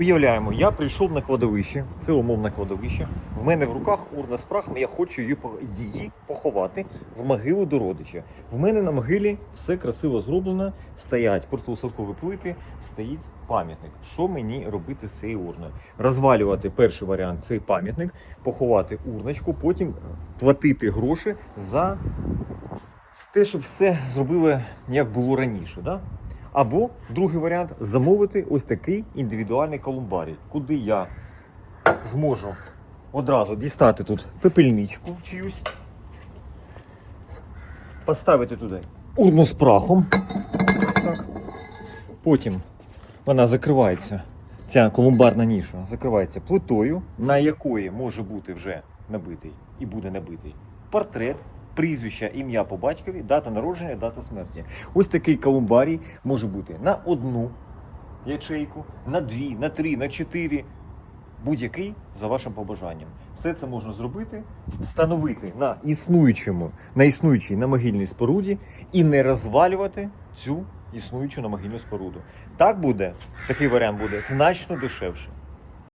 Уявляємо, я прийшов на кладовище, це умовне кладовище. В мене в руках урна з прахом, я хочу її, поховати в могилу до родича. В мене на могилі все красиво зроблено, стоять портулосадкові плити, стоїть пам'ятник. Що мені робити з цією урною? Розвалювати перший варіант цей пам'ятник, поховати урночку, потім платити гроші за те, щоб все зробили як було раніше. Да? Або другий варіант замовити ось такий індивідуальний колумбарій, куди я зможу одразу дістати тут пепельничку чиюсь, поставити туди урну з прахом. Потім вона закривається, ця колумбарна ніша закривається плитою, на якої може бути вже набитий і буде набитий портрет. Прізвище, ім'я по батькові, дата народження, дата смерті. Ось такий колумбарій може бути на одну ячейку, на дві, на три, на чотири. Будь-який за вашим побажанням. Все це можна зробити, встановити на існуючому, на існуючій на могильній споруді і не розвалювати цю існуючу на могильну споруду. Так буде, такий варіант буде значно дешевше.